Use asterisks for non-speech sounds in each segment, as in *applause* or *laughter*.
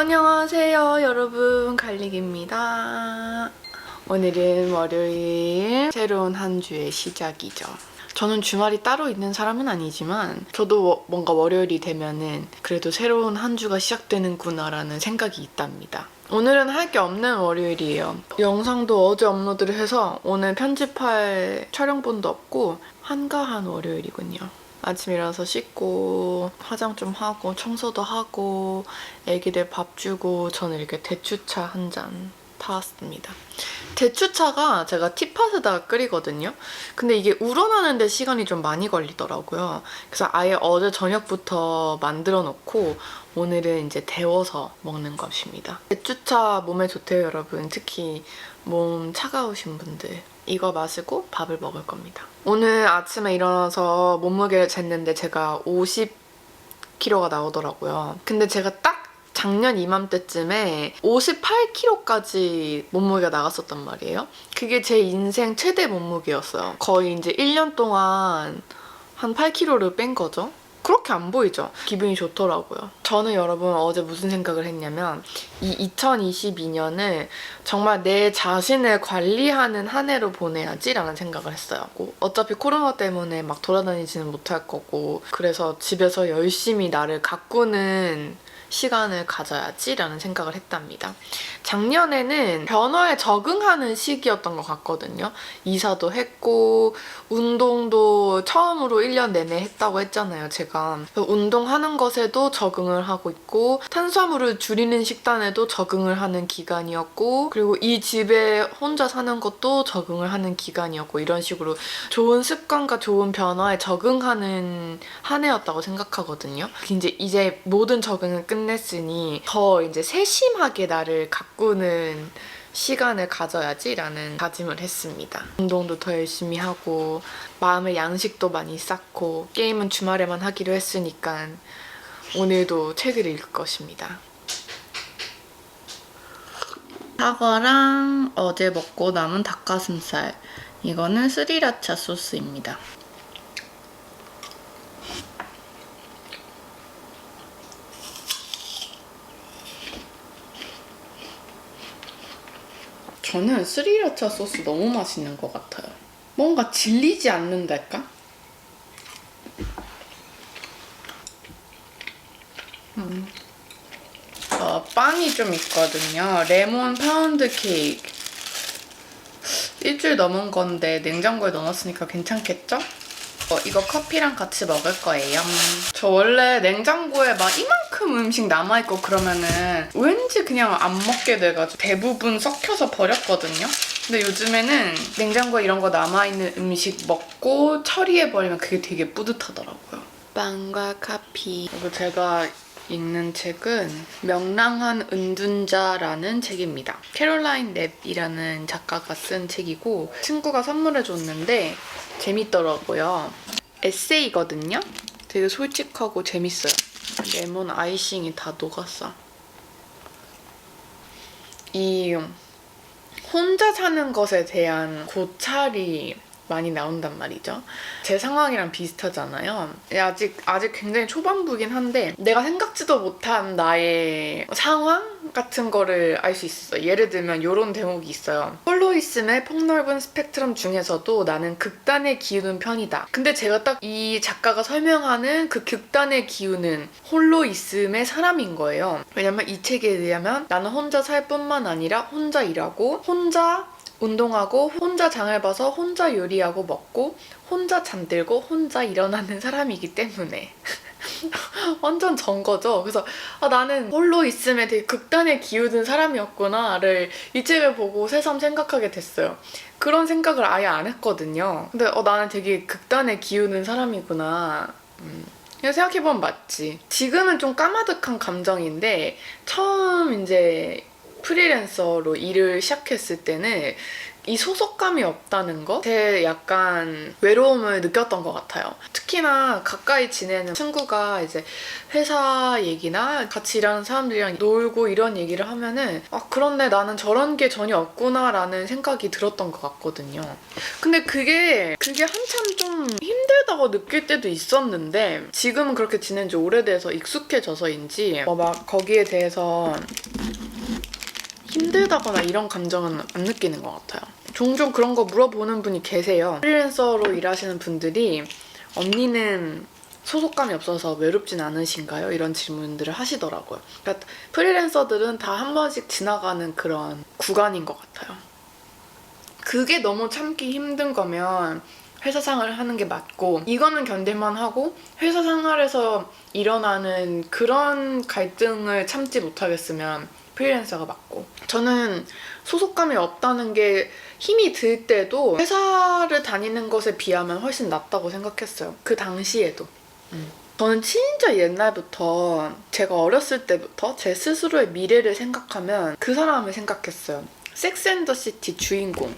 안녕하세요 여러분. 갈릭입니다. 오늘은 월요일 새로운 한 주의 시작이죠. 저는 주말이 따로 있는 사람은 아니지만 저도 워- 뭔가 월요일이 되면은 그래도 새로운 한 주가 시작되는구나라는 생각이 있답니다. 오늘은 할 게 없는 월요일이에요. 영상도 어제 업로드를 해서 오늘 편집할 촬영분도 없고 한가한 월요일이군요 일어나서 씻고 화장 좀 하고 청소도 하고 애기들 밥 주고 저는 이렇게 대추차 한 잔 타왔습니다. 대추차가 제가 티팟에다가 끓이거든요. 근데 이게 우러나는데 시간이 좀 많이 걸리더라고요. 그래서 아예 어제 저녁부터 만들어 놓고 오늘은 이제 데워서 먹는 것입니다. 대추차 몸에 좋대요, 여러분. 특히 몸 차가우신 분들. 이거 마시고 밥을 먹을 겁니다. 오늘 아침에 일어나서 몸무게를 쟀는데 제가 50kg가 나오더라고요. 근데 제가 딱 작년 이맘때쯤에 58kg까지 몸무게가 나갔었단 말이에요. 그게 제 인생 최대 몸무게였어요. 거의 이제 1년 동안 한 8kg를 뺀 거죠. 그렇게 안 보이죠? 기분이 좋더라고요. 저는 여러분 어제 무슨 생각을 했냐면 이 2022년을 정말 내 자신을 관리하는 한 해로 보내야지라는 생각을 했어요. 뭐 어차피 코로나 때문에 막 돌아다니지는 못할 거고 그래서 집에서 열심히 나를 가꾸는 시간을 가져야지라는 생각을 했답니다. 작년에는 변화에 적응하는 시기였던 것 같거든요. 이사도 했고 운동도 처음으로 1년 내내 했다고 했잖아요, 제가. 운동하는 것에도 적응을 하고 있고 탄수화물을 줄이는 식단에도 적응을 하는 기간이었고 그리고 이 집에 혼자 사는 것도 적응을 하는 기간이었고 이런 식으로 좋은 습관과 좋은 변화에 적응하는 한 해였다고 생각하거든요. 이제 이제 모든 적응을 끝 냈으니 더 이제 세심하게 나를 가꾸는 시간을 가져야지라는 다짐을 했습니다. 운동도 더 열심히 하고 마음의 양식도 많이 쌓고 게임은 주말에만 하기로 했으니까 오늘도 책을 읽을 것입니다. 사과랑 어제 먹고 남은 닭가슴살 이거는 스리라차 소스입니다. 저는 스리라차 소스 너무 맛있는 것 같아요. 뭔가 질리지 않는달까? 음. 어, 빵이 좀 있거든요. 레몬 파운드 케이크. 일주일 넘은 건데 냉장고에 넣어놨으니까 괜찮겠죠? 어, 이거 커피랑 같이 먹을 거예요. 저 원래 냉장고에 막 이만큼 음식 남아있고 그러면은 왠지 그냥 안 먹게 돼가지고 대부분 썩혀서 버렸거든요. 근데 요즘에는 냉장고에 이런 거 남아있는 음식 먹고 처리해버리면 그게 되게 뿌듯하더라고요. 빵과 커피. 그리고 제가 읽는 책은 명랑한 은둔자라는 책입니다. 캐롤라인 랩이라는 작가가 쓴 책이고 친구가 선물해 줬는데 재밌더라고요. 에세이거든요. 되게 솔직하고 재밌어요. 레몬 아이싱이 다 녹았어. 이 혼자 사는 것에 대한 고찰이 많이 나온단 말이죠. 제 상황이랑 비슷하잖아요. 아직 아직 굉장히 초반부긴 한데 내가 생각지도 못한 나의 상황 같은 거를 알 수 있어요. 예를 들면 이런 대목이 있어요. 홀로이즘의 폭넓은 스펙트럼 중에서도 나는 극단에 기우는 편이다. 근데 제가 딱 이 작가가 설명하는 그 극단에 기우는 홀로이즘의 사람인 거예요. 왜냐면 이 책에 의하면 나는 혼자 살 뿐만 아니라 혼자 일하고 혼자 운동하고 혼자 장을 봐서 혼자 요리하고 먹고 혼자 잠들고 혼자 일어나는 사람이기 때문에 *laughs* *laughs* 완전 전 거죠. 그래서 아, 나는 홀로 있음에 되게 극단에 기우는 사람이었구나를 이 책을 보고 새삼 생각하게 됐어요. 그런 생각을 아예 안 했거든요. 근데 어, 나는 되게 극단에 기우는 사람이구나. 음. 생각해보면 맞지. 지금은 좀 까마득한 감정인데 처음 이제 프리랜서로 일을 시작했을 때는 이 소속감이 없다는 거? 제 약간 외로움을 느꼈던 것 같아요. 특히나 가까이 지내는 친구가 이제 회사 얘기나 같이 일하는 사람들이랑 놀고 이런 얘기를 하면은 아, 그런데 나는 저런 게 전혀 없구나라는 생각이 들었던 것 같거든요. 근데 그게, 그게 한참 좀 힘들다고 느낄 때도 있었는데 지금은 그렇게 지낸 지 오래돼서 익숙해져서인지 뭐 막 거기에 대해서 힘들다거나 이런 감정은 안 느끼는 것 같아요. 종종 그런 거 물어보는 분이 계세요. 프리랜서로 일하시는 분들이 언니는 소속감이 없어서 외롭진 않으신가요? 이런 질문들을 하시더라고요. 그러니까 프리랜서들은 다 한 번씩 지나가는 그런 구간인 것 같아요. 그게 너무 참기 힘든 거면 회사 생활을 하는 게 맞고 이거는 견딜만 하고 회사 생활에서 일어나는 그런 갈등을 참지 못하겠으면 프리랜서가 맞고 저는 소속감이 없다는 게 힘이 들 때도 회사를 다니는 것에 비하면 훨씬 낫다고 생각했어요. 그 당시에도. 음. 저는 진짜 옛날부터 제가 어렸을 때부터 제 스스로의 미래를 생각하면 그 사람을 생각했어요. 섹스 앤더 시티 주인공.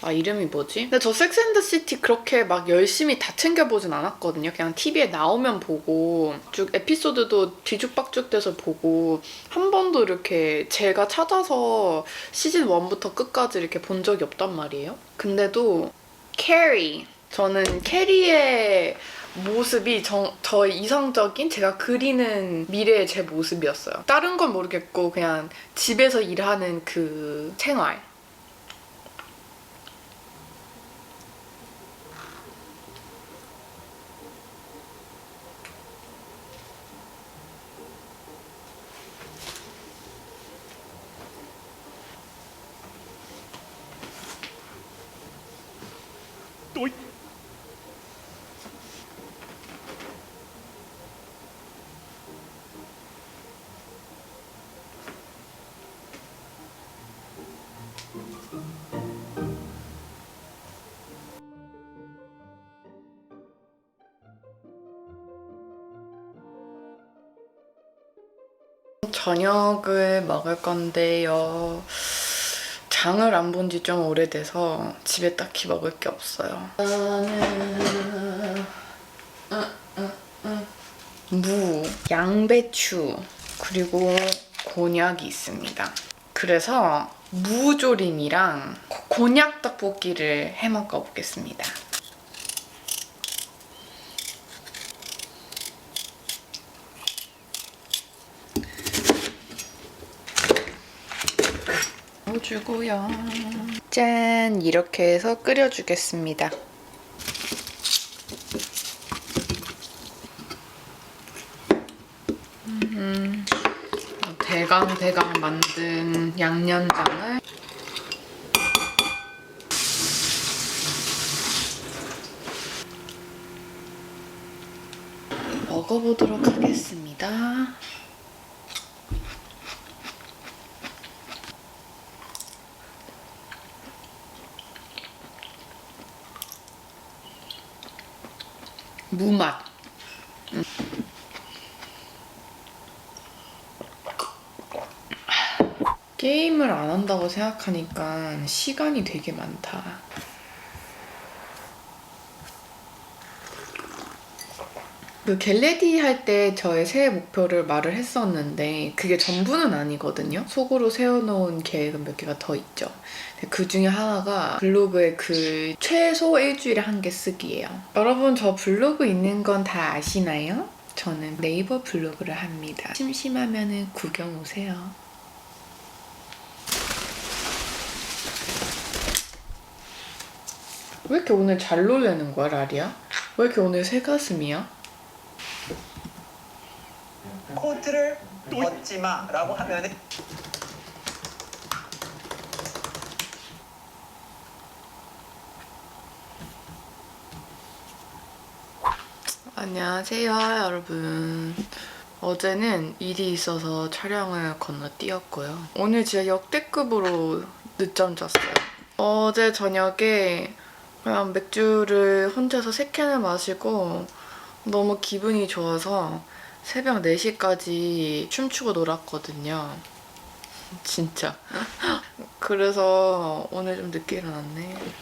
아 이름이 뭐지? 근데 저 섹스앤더시티 그렇게 막 열심히 다 챙겨보진 않았거든요. 그냥 TV에 나오면 보고 쭉 에피소드도 뒤죽박죽 돼서 보고 한 번도 이렇게 제가 찾아서 시즌 1부터 끝까지 이렇게 본 적이 없단 말이에요. 근데도 캐리 저는 캐리의 모습이 저, 저 이상적인 제가 그리는 미래의 제 모습이었어요. 다른 건 모르겠고 그냥 집에서 일하는 그 생활. 저녁을 먹을 건데요. 장을 안 본 지 좀 오래돼서 집에 딱히 먹을 게 없어요. 무, 양배추, 그리고 곤약이 있습니다. 그래서 무조림이랑 곤약 떡볶이를 해 먹어 보겠습니다. 넣어주고요. 짠! 이렇게 해서 끓여주겠습니다. 음, 대강 대강 만든 양념장을 먹어보도록 하겠습니다. 무맛. 음. 게임을 안 한다고 생각하니까 시간이 되게 많다. 그 겟레디 할 때 저의 새해 목표를 말을 했었는데 그게 전부는 아니거든요. 속으로 세워놓은 계획은 몇 개가 더 있죠. 그 중에 하나가 블로그에 그 최소 일주일에 한 개 쓰기예요. 여러분 저 블로그 있는 건 다 아시나요? 저는 네이버 블로그를 합니다. 심심하면 구경 오세요. 왜 이렇게 오늘 잘 놀래는 거야, 라리야? 왜 이렇게 오늘 새 가슴이야? 코트를 벗지 마라고 하면은 안녕하세요, 여러분. 어제는 일이 있어서 촬영을 건너뛰었고요. 오늘 진짜 역대급으로 늦잠 잤어요. 어제 저녁에 그냥 맥주를 혼자서 세 캔을 마시고 너무 기분이 좋아서 새벽 4시까지 춤추고 놀았거든요. 진짜. *laughs* 그래서 오늘 좀 늦게 일어났네.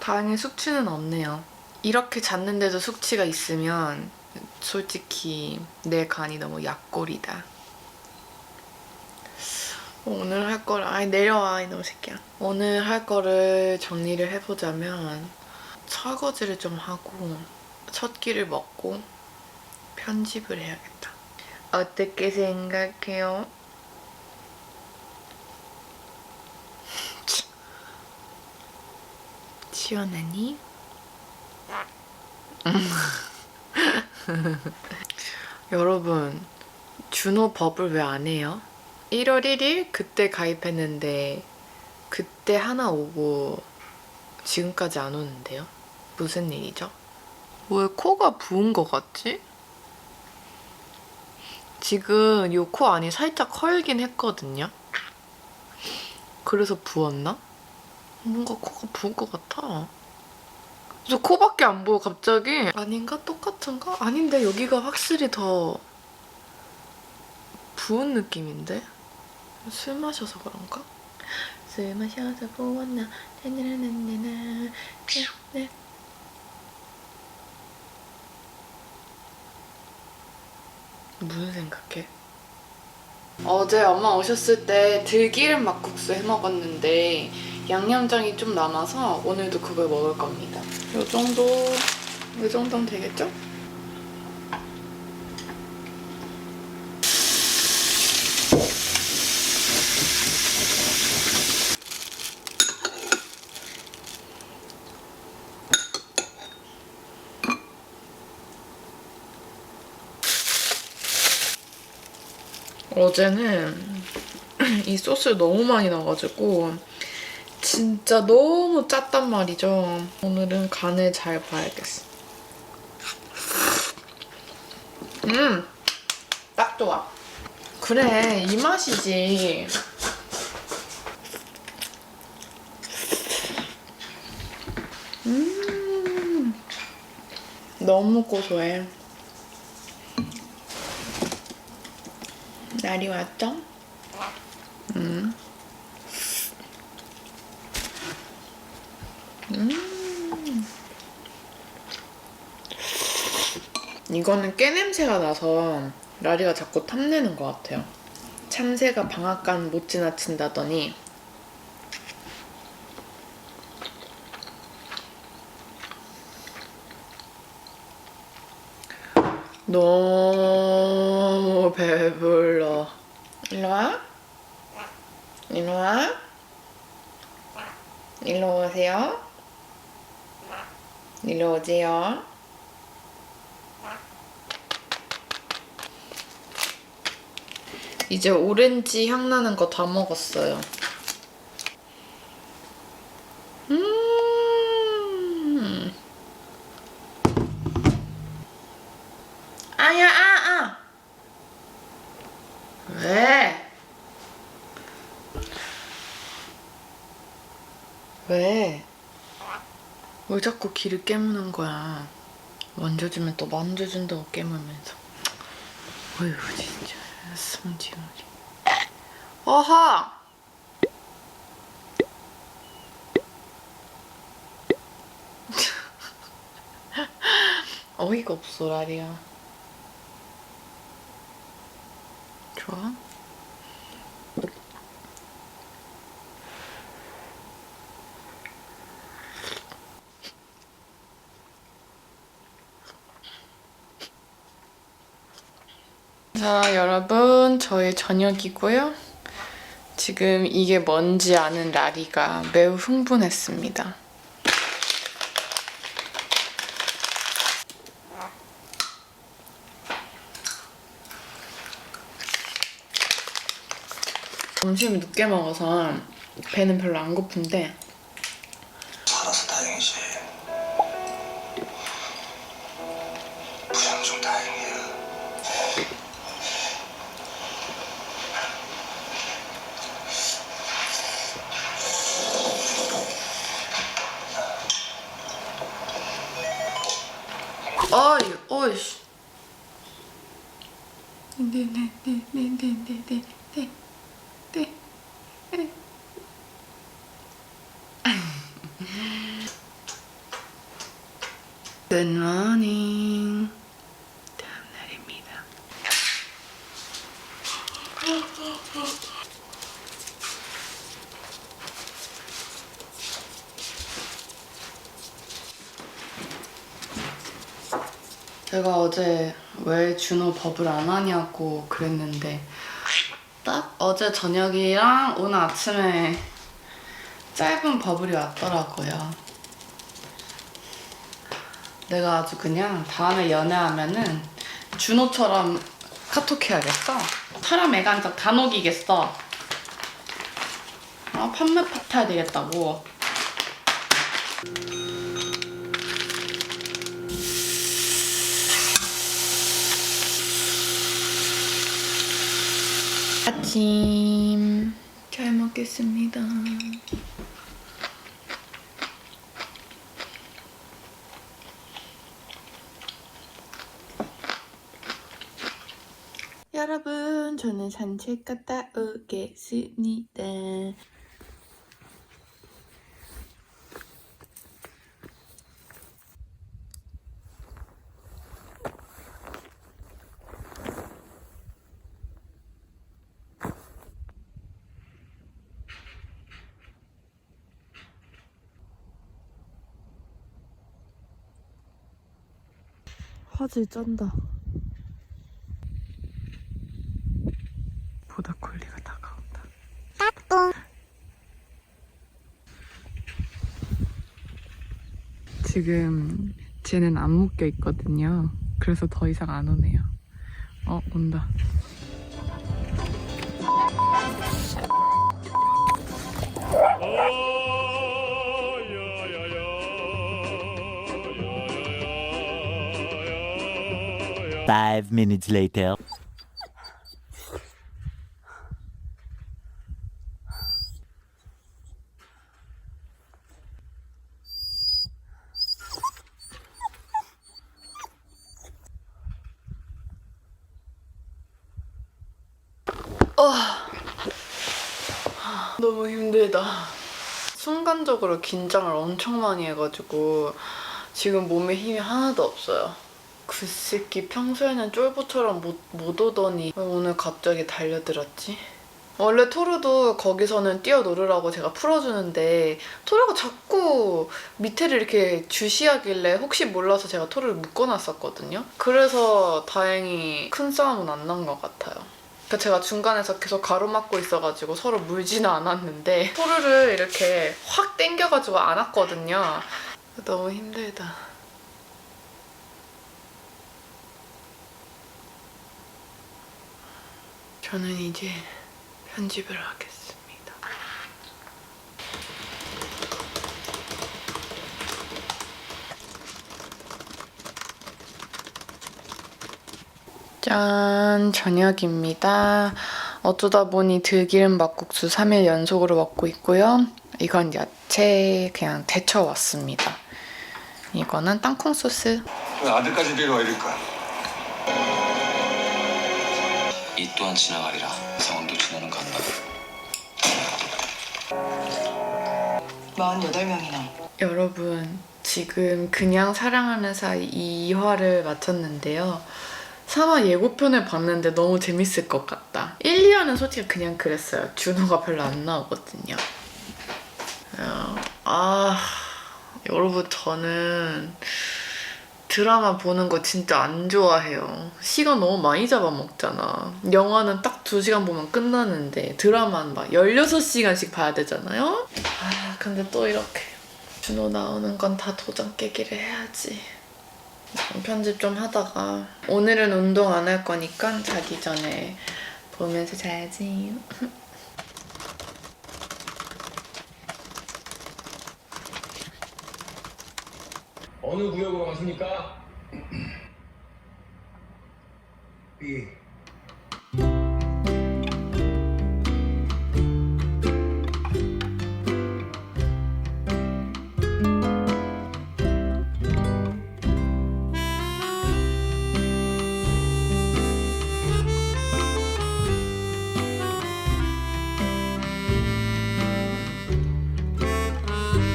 다행히 숙취는 없네요. 이렇게 잤는데도 숙취가 있으면 솔직히 내 간이 너무 약골이다. 오늘 할 거를 아니 내려와 이놈 새끼야. 오늘 할 거를 정리를 해보자면 설거지를 좀 하고 첫 끼를 먹고 편집을 해야겠다. 어떻게 생각해요? 시원하니? *laughs* 여러분, 준호 법을 왜안 해요? 1월 1일 그때 가입했는데 그때 하나 오고 지금까지 안 오는데요? 무슨 일이죠? 왜 코가 부은 것 같지? 지금 요 코 안이 살짝 헐긴 했거든요? 그래서 부었나? 뭔가 코가 부은 것 같아. 저 코밖에 안 보여 갑자기. 아닌가? 똑같은가? 아닌데 여기가 확실히 더 부은 느낌인데? 술 마셔서 그런가? 술 마셔서 부었나? 나나나나나. 네. 무슨 생각해? 어제 엄마 오셨을 때 들기름 막국수 해 먹었는데 양념장이 좀 남아서 오늘도 그걸 먹을 겁니다. 이 정도, 이 정도면 되겠죠? 어제는 *clears throat* 이 소스를 너무 많이 넣어가지고 진짜 너무 짰단 말이죠. 오늘은 간을 잘 봐야겠어. 음, 딱 좋아. 그래, 이 맛이지. 음, 너무 고소해. 날이 왔죠? 음. 음. 이거는 깨 냄새가 나서 라리가 자꾸 탐내는 것 같아요. 참새가 방앗간 못 지나친다더니 너무 배불러. 일로 와. 일로 와. 일로 오세요. 일로 오세요. 이제 오렌지 향 나는 거 다 먹었어요. 음. 아야, 아, 아! 왜? 왜? 왜 자꾸 귀를 깨무는 거야? 만져주면 또 만져준다고 깨물면서. 어휴, 진짜. 성질머리. 어하! *laughs* 어이가 없어, 라리야. 좋아? 자, 여러분, 저의 저녁이고요. 지금 이게 뭔지 아는 라리가 매우 흥분했습니다. 점심을 늦게 먹어서 배는 별로 안 고픈데 Good morning. 다음 날입니다. 제가 어제 왜 준호 법을 안 하냐고 그랬는데 딱 어제 저녁이랑 오늘 아침에 짧은 버블이 왔더라고요. 내가 아주 그냥 다음에 연애하면은 준호처럼 카톡 해야겠어. 사람 애간장 다 녹이겠어. 아, 판매 파트 해야 되겠다고. 아침 잘 먹겠습니다. 여러분, 저는 산책 갔다 오겠습니다. 화질 쩐다. 보다콜리가 다가온다. 지금 쟤는 안 묶여 있거든요. 그래서 더 이상 안 오네요. 어, 온다. Five minutes later. 너무 힘들다. 순간적으로 긴장을 엄청 많이 해가지고 지금 몸에 힘이 하나도 없어요. 그 새끼 평소에는 쫄보처럼 못, 못 오더니 왜 오늘 갑자기 달려들었지? 원래 토르도 거기서는 뛰어놀으라고 제가 풀어주는데 토르가 자꾸 밑에를 이렇게 주시하길래 혹시 몰라서 제가 토르를 묶어놨었거든요. 그래서 다행히 큰 싸움은 안 난 것 같아요. 그러니까 제가 중간에서 계속 가로막고 있어가지고 서로 물지는 않았는데 토르를 이렇게 확 당겨가지고 안았거든요. 너무 힘들다. 저는 이제 편집을 하겠습니다. 짠, 저녁입니다. 어쩌다 보니 들기름 막국수 3일 연속으로 먹고 있고요. 이건 야채 그냥 데쳐 왔습니다. 이거는 땅콩 소스. 왜 아들까지 데려와 이럴 거야? 이 또한 지나가리라 상황도 지나는 간다 48명이나. 여러분, 지금 그냥 사랑하는 사이 2화를 마쳤는데요. 3화 예고편을 봤는데 너무 재밌을 것 같다. 1, 2화는 솔직히 그냥 그랬어요. 준호가 별로 안 나오거든요. 어, 아, 여러분, 저는 드라마 보는 거 진짜 안 좋아해요. 시간 너무 많이 잡아먹잖아. 영화는 딱 2시간 보면 끝나는데 드라마는 막 16시간씩 봐야 되잖아요? 아, 근데 또 이렇게 준호 나오는 건 다 도장 깨기를 해야지. 편집 좀 하다가 오늘은 운동 안 할 거니까 자기 전에 보면서 자야지. *laughs* 어느 구역으로 가십니까? B